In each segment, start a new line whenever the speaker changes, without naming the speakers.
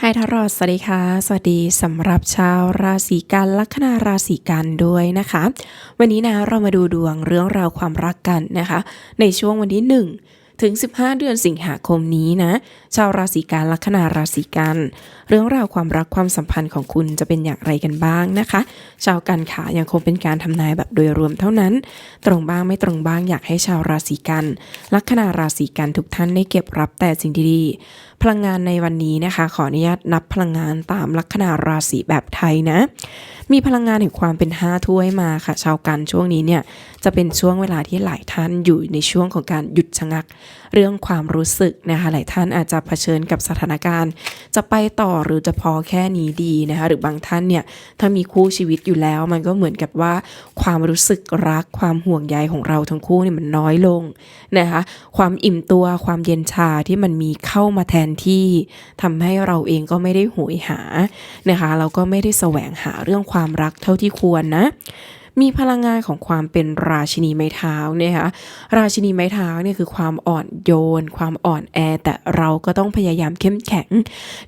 ไฮทารอดสวัสดีค่ะ สวัสดีสำหรับชาวราศีกันลัคนาราศีกันด้วยนะคะ วันนี้นะเรามาดูดวงเรื่องราวความรักกันนะคะ ในช่วงวันที่ 1 ถึง 15 เดือนสิงหาคมนี้นะ ชาวราศีกันลัคนาราศีกัน เรื่องราวความรักความสัมพันธ์ของคุณจะเป็นอย่างไรกันบ้างนะคะ ชาวกันขายังคงเป็นการทำนายแบบโดยรวมเท่านั้น ตรงบ้างไม่ตรงบ้างอยากให้ชาวราศีกัน ลัคนาราศีกันทุกท่านได้เก็บรับแต่สิ่งดีๆพลังงานในวันนี้นะคะ ขออนุญาตนับพลังงานตามลัคนาราศีแบบไทยนะ มีพลังงานแห่งความเป็นห้าถ้วยมาค่ะ ชาวกันช่วงนี้เนี่ยจะเป็นช่วงเวลาที่หลายท่านอยู่ในช่วงของการหยุดชะงักเรื่องความรู้สึกนะคะหลายท่านอาจจะเผชิญกับสถานการณ์ จะไปต่อหรือจะพอแค่นี้ดีนะคะหรือบางท่านเนี่ยถ้ามีคู่ชีวิตอยู่แล้ว มันก็เหมือนกับว่า ความรู้สึกรักความห่วงใยของเราทั้งคู่เนี่ยมันน้อยลงนะคะความอิ่มตัวความเย็นชาที่มันมีเข้ามาแทนที่ทำให้เราเองก็ไม่ได้โหยหานะคะเราก็ไม่ได้แสวงหาเรื่องความรักเท่าที่ควรนะ มีพลังงานของความเป็นราชินีไม้เท้าเนี่ยค่ะราชินีไม้เท้าเนี่ยคือความอ่อนโยน ความอ่อนแอ แต่เราก็ต้องพยายามเข้มแข็ง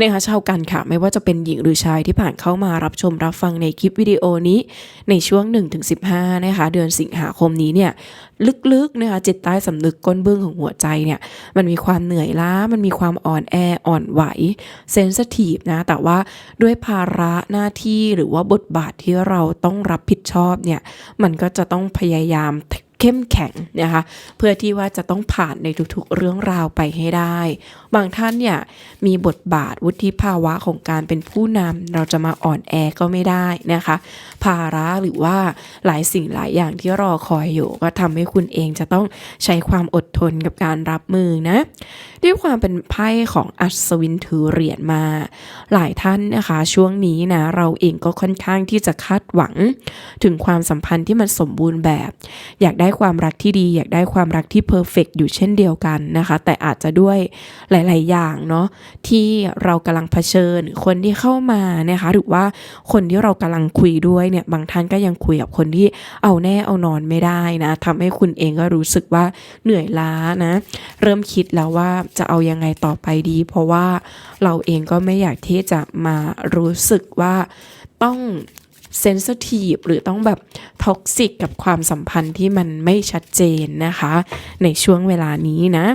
นะคะชาวกันค่ะ ไม่ว่าจะเป็นหญิงหรือชายที่ผ่านเข้ามารับชมรับฟังในคลิปวิดีโอนี้ในช่วง 1-15 นะคะเดือนสิงหาคมนี้เนี่ยลึกๆนะคะจิตใต้สำนึกก้นเบื้องของหัวใจเนี่ยมันมีความเหนื่อยล้า มันมีความอ่อนแออ่อนไหวเซนสทีฟนะแต่ว่าด้วยภาระหน้าที่หรือว่าบทบาทที่เราต้องรับผิด ชอบเนี่ยมันก็จะต้องพยายามเข้มแข็งนะคะเพื่อที่ว่าจะต้องผ่านในทุกๆเรื่องราวไปให้ได้ บางท่านเนี่ยมีบทบาทวุฒิภาวะของการเป็นผู้นำเราจะมาอ่อนแอก็ไม่ได้นะคะ ภาระหรือว่าหลายสิ่งหลายอย่างที่รอคอยอยู่ ก็ทำให้คุณเองจะต้องใช้ความอดทนกับการรับมือนะ ด้วยความเป็นไพ่ของอัศวินถือเหรียญมา หลายท่านนะคะช่วงนี้นะเราเองก็ค่อนข้างที่จะคาดหวัง ถึงความสัมพันธ์ที่มันสมบูรณ์แบบ อยากได้ความรักที่ดี อยากได้ความรักที่เพอร์เฟกอยู่เช่นเดียวกันนะคะ แต่อาจจะด้วยหลาย ๆ อย่างเนาะที่เรากำลังเผชิญคนที่เข้ามานะคะหรือว่าคนที่เรากำลังคุยด้วยเนี่ยบางท่านก็ยังคุยกับคนที่เอาแน่เอานอนไม่ได้นะทำให้คุณเองก็รู้สึกว่าเหนื่อยล้านะเริ่มคิดแล้วว่าจะเอายังไงต่อไปดี เพราะว่าเราเองก็ไม่อยากที่จะมารู้สึกว่าต้องเซนซิทีฟหรือต้องแบบท็อกซิกกับความสัมพันธ์ที่มันไม่ชัดเจนนะคะ ในช่วงเวลานี้นะ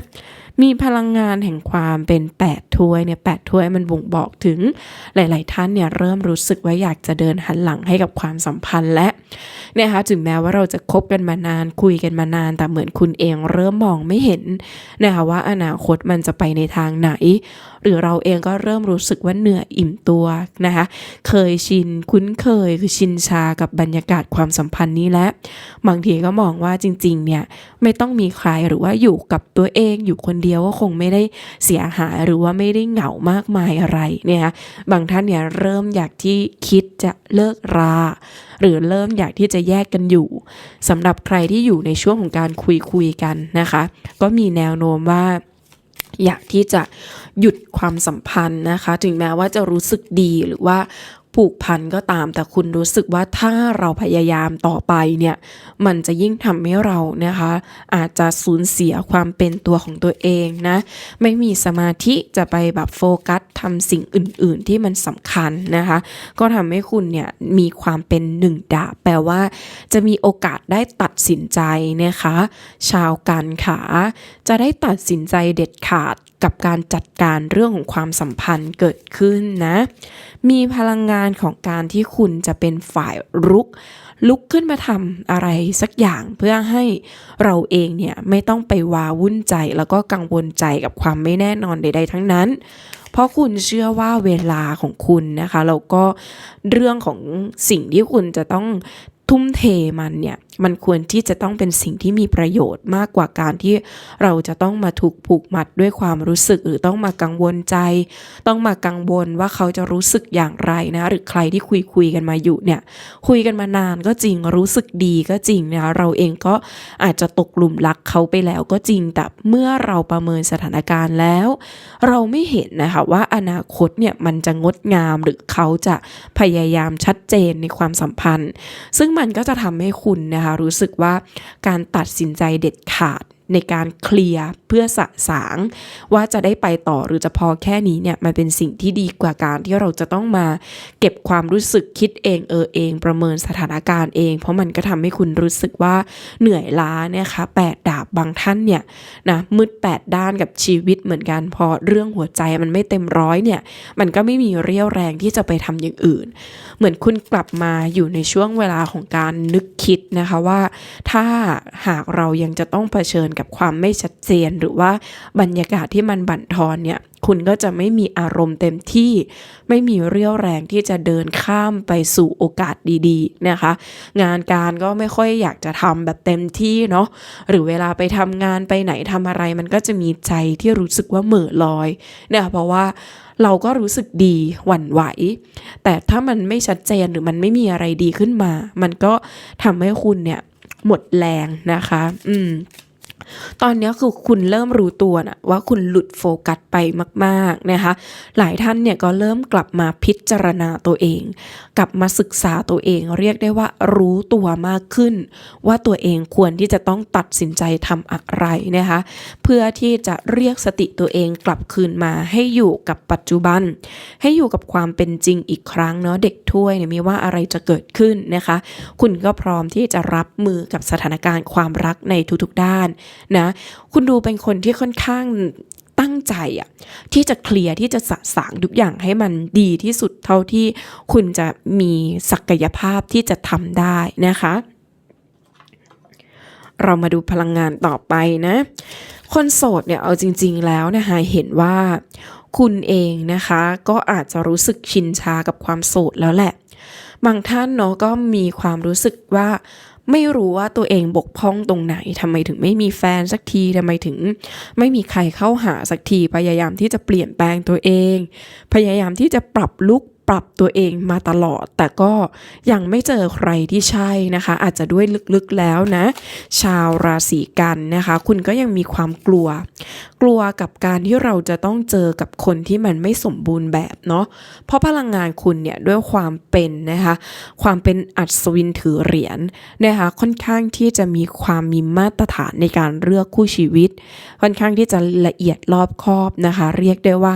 มีพลังงานแห่งความเป็น8ถ้วยเนี่ยแถ้วยมันบ่งบอกถึงหลาย ๆ ท่านเนี่ยเริ่มรู้สึกว่าอยากจะเดินหันหลังให้กับความสัมพันธ์และ นะคะถึงแม้ว่าเราจะคบกันมานานคุยกันมานาน แต่เหมือนคุณเองเริ่มมองไม่เห็นนะคะว่าอนาคตมันจะไปในทางไหน หรือเราเองก็เริ่มรู้สึกว่าเหนื่อยอิ่มตัวนะคะเคยชินคุ้นเคยคือชินชากับบรรยากาศความสัมพันธ์นี้และบางทีก็มองว่าจริงๆเนี่ยไม่ต้องมีใครหรือว่าอยู่กับตัวเองอยู่คนเดียวก็คงไม่ได้เสียหายหรือว่าไม่ได้เหงามากมายอะไรเนี่ยบางท่านเนี่ยเริ่มอยากที่คิดจะเลิกรา หรือเริ่มอยากที่จะแยกกันอยู่สำหรับใครที่อยู่ในช่วงของการคุยคุยกันนะคะ ก็มีแนวโน้มว่าอยากที่จะหยุดความสัมพันธ์นะคะ ถึงแม้ว่าจะรู้สึกดีหรือว่าผูกพันก็ตาม แต่คุณรู้สึกว่าถ้าเราพยายามต่อไปเนี่ย มันจะยิ่งทำให้เรานะคะ อาจจะสูญเสียความเป็นตัวของตัวเองนะ ไม่มีสมาธิจะไปแบบโฟกัสทำสิ่งอื่น ๆ ที่มันสำคัญนะคะ ก็ทำให้คุณเนี่ยมีความเป็นหนึ่งดาบแปลว่า จะมีโอกาสได้ตัดสินใจนะคะ ชาวกันขาจะได้ตัดสินใจเด็ดขาด กับการจัดการเรื่องของความสัมพันธ์เกิดขึ้นนะ มีพลังงานของการที่คุณจะเป็นฝ่ายรุก ลุกขึ้นมาทำอะไรสักอย่างเพื่อให้เราเองเนี่ยไม่ต้องไปวาวุ่นใจแล้วก็กังวลใจกับความไม่แน่นอนใด ๆ ทั้งนั้น เพราะคุณเชื่อว่าเวลาของคุณนะคะแล้วก็เรื่องของสิ่งที่คุณจะต้องทุ่มเทมันเนี่ย มันควรที่จะต้องเป็นสิ่งที่มีประโยชน์มากกว่าการที่เราจะต้องมาถูกผูกมัดด้วยความรู้สึก หรือต้องมากังวลใจ ต้องมากังวลว่าเขาจะรู้สึกอย่างไรนะ หรือใครที่คุยคุยกันมาอยู่เนี่ย คุยกันมานานก็จริงรู้สึกดีก็จริงนะเราเองก็อาจจะตกหลุมรักเขาไปแล้วก็จริงแต่เมื่อเราประเมินสถานการณ์แล้ว เราไม่เห็นนะคะว่าอนาคตเนี่ยมันจะงดงามหรือเขาจะพยายามชัดเจนในความสัมพันธ์ ซึ่งมันก็จะทำให้คุณนะคะรู้สึกว่าการตัดสินใจเด็ดขาด ในการเคลียร์เพื่อสะสาง ว่าจะได้ไปต่อหรือจะพอแค่นี้เนี่ยมันเป็นสิ่งที่ดีกว่าการที่เราจะต้องมาเก็บความรู้สึกคิดเองเออเองประเมินสถานการณ์เอง เพราะมันก็ทำให้คุณรู้สึกว่าเหนื่อยล้านะคะแปดดาบบางท่านเนี่ยนะมืดแปดด้านกับชีวิตเหมือนกันพอเรื่องหัวใจมันไม่เต็มร้อยเนี่ยมันก็ไม่มีเรี่ยวแรงที่จะไปทำอย่างอื่น เหมือนคุณกลับมาอยู่ในช่วงเวลาของการนึกคิดนะคะว่า ถ้าหากเรายังจะต้องเผชิญกับความไม่ชัดเจน หรือว่าบรรยากาศที่มันบั่นทอนเนี่ยคุณก็จะไม่มีอารมณ์เต็มที่ ไม่มีเรี่ยวแรงที่จะเดินข้ามไปสู่โอกาสดีๆนะคะ งานการก็ไม่ค่อยอยากจะทำแบบเต็มที่เนาะหรือเวลาไปทำงานไปไหนทำอะไร มันก็จะมีใจที่รู้สึกว่าเหม่อลอยเนี่ยเพราะว่าเราก็รู้สึกดีหวั่นไหว แต่ถ้ามันไม่ชัดเจนหรือมันไม่มีอะไรดีขึ้นมา มันก็ทำให้คุณเนี่ยหมดแรงนะคะ อืม ตอนนี้คือคุณเริ่มรู้ตัวนะว่าคุณหลุดโฟกัสไปมากๆนะคะ หลายท่านเนี่ยก็เริ่มกลับมาพิจารณาตัวเอง กลับมาศึกษาตัวเอง เรียกได้ว่ารู้ตัวมากขึ้น ว่าตัวเองควรที่จะต้องตัดสินใจทำอะไรนะคะ เพื่อที่จะเรียกสติตัวเองกลับคืนมาให้อยู่กับปัจจุบัน ให้อยู่กับความเป็นจริงอีกครั้งเนาะเด็กถ้วยเนี่ยไมีว่าอะไรจะเกิดขึ้นนะคะ คุณก็พร้อมที่จะรับมือกับสถานการณ์ความรักในทุกๆด้านนะ คุณดูเป็นคนที่ค่อนข้างตั้งใจอะที่จะเคลียร์ที่จะสะสางทุกอย่างให้มันดีที่สุดเท่าที่คุณจะมีศักยภาพที่จะทำได้นะคะ เรามาดูพลังงานต่อไปนะ คนโสดเนี่ยเอาจริง ๆ แล้วนะคะเห็นว่าคุณเองนะคะก็อาจจะรู้สึกชินชากับความโสดแล้วแหละ บางท่านเนาะก็มีความรู้สึกว่า ไม่รู้ว่าตัวเองบกพร่องตรงไหนทำไมถึงไม่มีแฟนสักทีทำไมถึง ไม่มีใครเข้าหาสักทีพยายามที่จะเปลี่ยนแปลงตัวเอง พยายามที่จะปรับลุก ปรับตัวเองมาตลอด แต่ก็ยังไม่เจอใครที่ใช่นะคะ อาจจะด้วยลึกๆแล้วนะ ชาวราศีกันนะคะ คุณก็ยังมีความกลัว กลัวกับการที่เราจะต้องเจอกับคนที่มันไม่สมบูรณ์แบบเนาะเพราะพลังงานคุณเนี่ยด้วยความเป็นนะคะความเป็นอัศวินถือเหรียญนะคะค่อนข้างที่จะมีความมีมาตรฐานในการเลือกคู่ชีวิต ค่อนข้างที่จะละเอียดรอบคอบนะคะ เรียกได้ว่า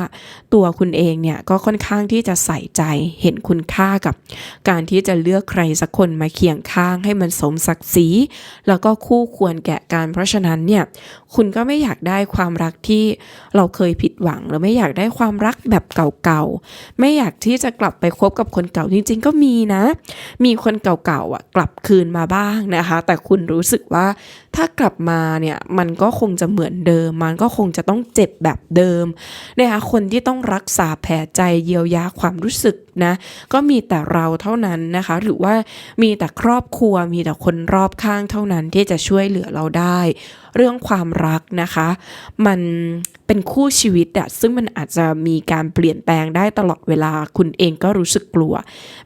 ตัวคุณเองเนี่ยก็ค่อนข้างที่จะใส่ใจเห็นคุณค่ากับการที่จะเลือกใครสักคนมาเคียงข้างให้มันสมศักดิ์ศรีแล้วก็คู่ควรแก่การเพราะฉะนั้นเนี่ย คุณก็ไม่อยากได้ความรักที่เราเคยผิดหวัง หรือไม่อยากได้ความรักแบบเก่าๆ ไม่อยากที่จะกลับไปคบกับคนเก่าจริงๆก็มีนะ มีคนเก่าๆอะกลับคืนมาบ้างนะคะ แต่คุณรู้สึกว่าถ้ากลับมาเนี่ยมันก็คงจะเหมือนเดิม มันก็คงจะต้องเจ็บแบบเดิมนะคะคนที่ต้องรักษาแผลใจเยียวยาความรู้สึกนะก็มีแต่เราเท่านั้นนะคะ หรือว่ามีแต่ครอบครัวมีแต่คนรอบข้างเท่านั้นที่จะช่วยเหลือเราได้ เรื่องความรักนะคะ มันเป็นคู่ชีวิตอะซึ่งมันอาจจะมีการเปลี่ยนแปลงได้ตลอดเวลาคุณเองก็รู้สึกกลัว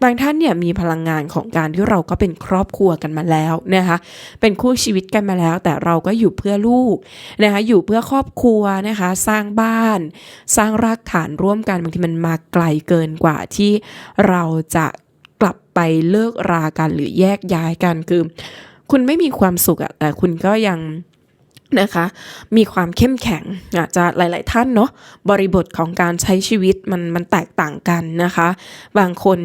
บางท่านเนี่ยมีพลังงานของการที่เราก็เป็นครอบครัวกันมาแล้วนะคะเป็นคู่ชีวิตกันมาแล้ว แต่เราก็อยู่เพื่อลูกนะคะอยู่เพื่อครอบครัวนะคะสร้างบ้าน สร้างรากฐานร่วมกันบางทีมันมาไกลเกินกว่าที่เราจะกลับไปเลิกรากันหรือแยกย้ายกันคือ คุณไม่มีความสุขอะแต่คุณก็ยัง นะคะมีความเข้มแข็งอาจจะหลาย ๆ ท่านเนาะบริบทของการใช้ชีวิตมันมันแตกต่างกันนะคะ บางคน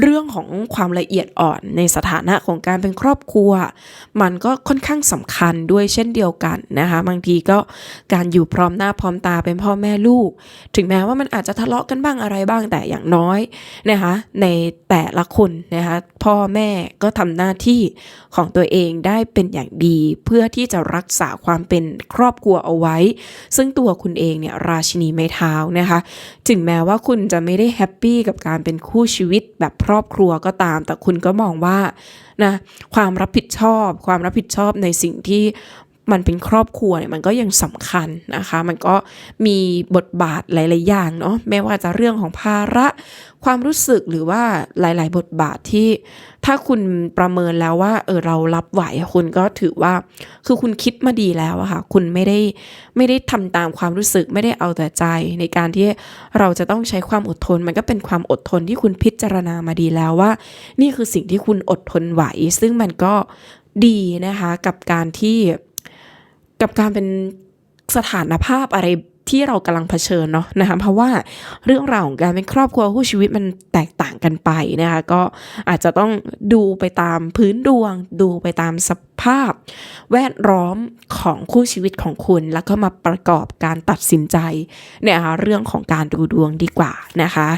เรื่องของความละเอียดอ่อนในสถานะของการเป็นครอบครัว มันก็ค่อนข้างสำคัญด้วยเช่นเดียวกันนะคะบางทีก็การอยู่พร้อมหน้าพร้อมตาเป็นพ่อแม่ลูก ถึงแม้ว่ามันอาจจะทะเลาะกันบ้างอะไรบ้างแต่อย่างน้อยนะคะในแต่ละคนนะคะพ่อแม่ก็ทำหน้าที่ของตัวเองได้เป็นอย่างดีเพื่อที่จะรักษาความเป็นครอบครัวเอาไว้ ซึ่งตัวคุณเองเนี่ยราชินีไม้เท้านะคะ ถึงแม้ว่าคุณจะไม่ได้แฮปปี้กับการเป็นคู่ชีวิตแบบครอบครัวก็ตาม แต่คุณก็มองว่านะความรับผิดชอบ ความรับผิดชอบในสิ่งที่ มันเป็นครอบครัวเนี่ยมันก็ยังสำคัญนะคะ มันก็มีบทบาทหลาย ๆ อย่างเนาะไม่ว่าจะเรื่องของภาระ ความรู้สึกหรือว่าหลาย ๆ บทบาทที่ ถ้าคุณประเมินแล้วว่า เออเรารับไหวคุณก็ถือว่า คือคุณคิดมาดีแล้วอะค่ะ คุณไม่ได้ไม่ได้ทำตามความรู้สึกไม่ได้เอาแต่ใจ ในการที่เราจะต้องใช้ความอดทน มันก็เป็นความอดทนที่คุณพิจารณามาดีแล้วว่า นี่คือสิ่งที่คุณอดทนไหว ซึ่งมันก็ดีนะคะกับการที่ กับการเป็นสถานภาพอะไร ที่เรากำลังเผชิญเนาะนะคะเพราะว่าเรื่องราวของการเป็นครอบครัวคู่ชีวิตมันแตกต่างกันไปนะคะก็อาจจะต้องดูไปตามพื้นดวง ดูไปตามสภาพ แวดล้อมของคู่ชีวิตของคุณ แล้วก็มาประกอบการตัดสินใจเนี่ยค่ะเรื่องของการดูดวงดีกว่านะคะ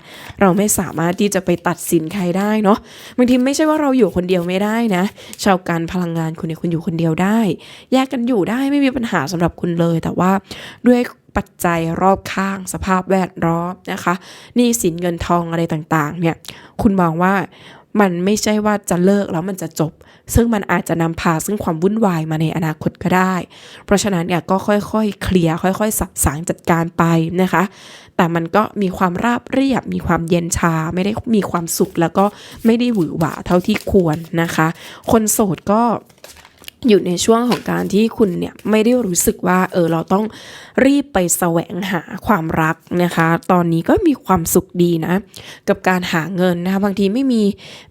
เราไม่สามารถที่จะไปตัดสินใครได้เนาะบางทีไม่ใช่ว่าเราอยู่คนเดียวไม่ได้นะชาวการพลังงานคุณเนี่ยคุณอยู่คนเดียวได้ แยกกันอยู่ได้ไม่มีปัญหาสำหรับคุณเลย แต่ว่าด้วย ปัจจัยรอบข้างสภาพแวดล้อมนะคะหนี่สินเงินทองอะไรต่างๆเนี่ยคุณมองว่ามันไม่ใช่ว่าจะเลิกแล้วมันจะจบ ซึ่งมันอาจจะนำพาซึ่งความวุ่นวายมาในอนาคตก็ได้ เพราะฉะนั้นเนี่ยก็ค่อยๆ เคลียร์ค่อยๆสับสางจัดการไปนะคะ แต่มันก็มีความราบเรียบ มีความเย็นชา ไม่ได้มีความสุขแล้วก็ไม่ได้หวือหวาเท่าที่ควรนะคะ คนโสดก็ อยู่ในช่วงของการที่คุณเนี่ยไม่ได้รู้สึกว่าเออเราต้องรีบไปแสวงหาความรักนะคะ ตอนนี้ก็มีความสุขดีนะ กับการหาเงินนะคะบางทีไม่มี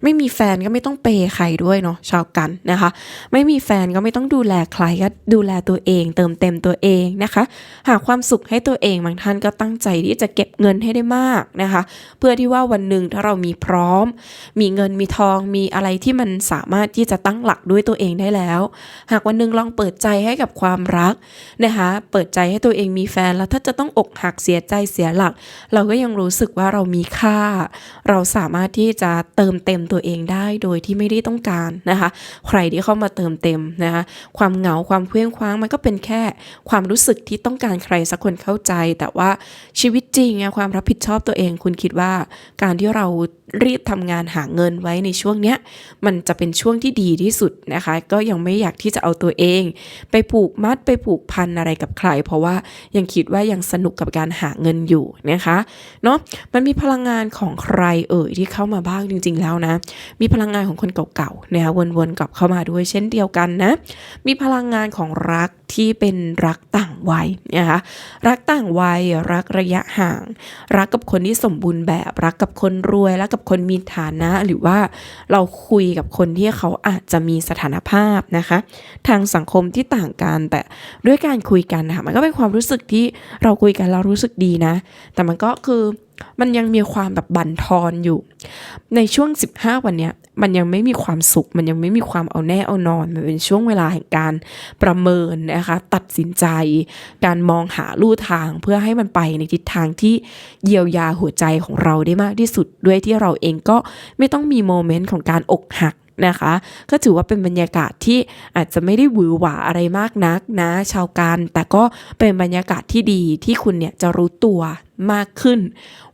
ไม่มีแฟนก็ไม่ต้องเปย์ใครด้วยเนาะชาวกันนะคะ ไม่มีแฟนก็ไม่ต้องดูแลใครก็ดูแลตัวเอง เติมเต็มตัวเองนะคะ หาความสุขให้ตัวเองบางท่านก็ตั้งใจที่จะเก็บเงินให้ได้มากนะคะ เพื่อที่ว่าวันหนึ่งถ้าเรามีพร้อม มีเงินมีทองมีอะไรที่มันสามารถที่จะตั้งหลักด้วยตัวเองได้แล้วหากวันหนึ่งลองเปิดใจให้กับความรักนะคะเปิดใจให้ตัวเองมีแฟนแล้วถ้าจะต้องอกหักเสียใจเสียหลัก เราก็ยังรู้สึกว่าเรามีค่า เราสามารถที่จะเติมเต็มตัวเองได้โดยที่ไม่ได้ต้องการนะคะใครที่เข้ามาเติมเต็มนะคะความเหงาความเคว้งคว้างมันก็เป็นแค่ความรู้สึกที่ต้องการใครสักคนเข้าใจ แต่ว่าชีวิตจริงอะความรับผิดชอบตัวเองคุณคิดว่าการที่เรารีบทำงานหาเงินไว้ในช่วงเนี้ยมันจะเป็นช่วงที่ดีที่สุดนะคะ ก็ยังไม่อยากที่จะเอาตัวเอง ไปผูกมัดไปผูกพันอะไรกับใคร เพราะว่ายังคิดว่ายังสนุกกับการหาเงินอยู่นะคะเนาะมันมีพลังงานของใครเอ่ยที่เข้ามาบ้างจริง ๆ แล้วนะ มีพลังงานของคนเก่าๆนะคะวนๆกลับเข้ามาด้วยเช่นเดียวกันนะ มีพลังงานของรักที่เป็นรักต่างวัยนะคะรักต่างวัยรักระยะห่าง รักกับคนที่สมบูรณ์แบบรักกับคนรวยรักกับคนมีฐานะหรือว่าเราคุยกับคนที่เขาอาจจะมีสถานภาพนะคะทางสังคมที่ต่างกันแต่ด้วยการคุยกันนะคะมันก็เป็นความรู้สึกที่เราคุยกันเรารู้สึกดีนะ แต่มันก็คือมันยังมีความแบบบั่นทอนอยู่ ในช่วง 15 วันเนี้ยมันยังไม่มีความสุข มันยังไม่มีความเอาแน่เอานอน มันเป็นช่วงเวลาแห่งการประเมินนะคะ ตัดสินใจ การมองหาลู่ทางเพื่อให้มันไปในทิศทางที่เยียวยาหัวใจของเราได้มากที่สุดด้วยที่เราเองก็ไม่ต้องมีโมเมนต์ของการอกหัก นะคะ ก็ถือว่าเป็นบรรยากาศที่อาจจะไม่ได้หวือหวาอะไรมากนักนะ ชาวการ แต่ก็เป็นบรรยากาศที่ดีที่คุณเนี่ยจะรู้ตัว มากขึ้น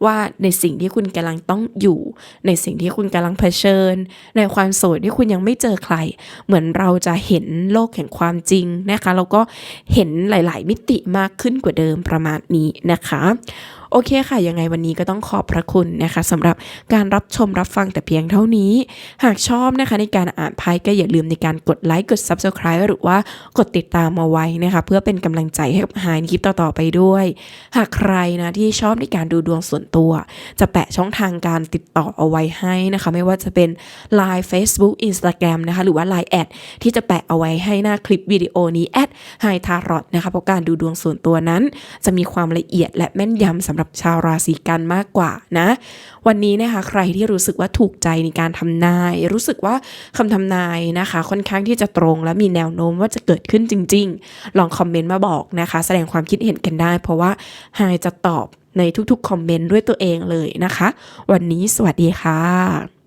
ว่าในสิ่งที่คุณกำลังต้องอยู่ ในสิ่งที่คุณกำลังเผชิญ ในความโสดที่คุณยังไม่เจอใคร เหมือนเราจะเห็นโลกแห่งความจริงนะคะแล้วก็เห็นหลาย ๆ มิติมากขึ้นกว่าเดิมประมาณนี้นะคะโอเคค่ะ ยังไงวันนี้ก็ต้องขอบพระคุณนะคะสำหรับการรับชมรับฟังแต่เพียงเท่านี้ หากชอบนะคะในการอ่านไพ่ก็อย่าลืมในการกดไลค์กด Subscribe หรือว่ากดติดตามมาไว้นะคะ เพื่อเป็นกำลังใจให้กับหายในคลิปต่อ ๆ ไปด้วย หากใครนะที่ที่ชอบในการดูดวงส่วนตัว จะแปะช่องทางการติดต่อเอาไว้ให้นะคะ ไม่ว่าจะเป็น Line Facebook Instagram นะคะหรือว่า Line แอดที่จะแปะเอาไว้ให้หน้าคลิปวิดีโอนี้แอดไฮทารอตนะคะเพราะการดูดวงส่วนตัวนั้น จะมีความละเอียดและแม่นยำสำหรับชาวราศีกันมากกว่านะ วันนี้นะคะใครที่รู้สึกว่าถูกใจในการทำนาย รู้สึกว่าคำทำนายนะคะ ค่อนข้างที่จะตรง และมีแนวโน้มว่าจะเกิดขึ้นจริง ๆ ลองคอมเมนต์มาบอกนะคะ แสดงความคิดเห็นกันได้ เพราะว่าไฮจะตอบ ในทุกๆคอมเมนต์ด้วยตัวเองเลยนะคะ วันนี้สวัสดีค่ะ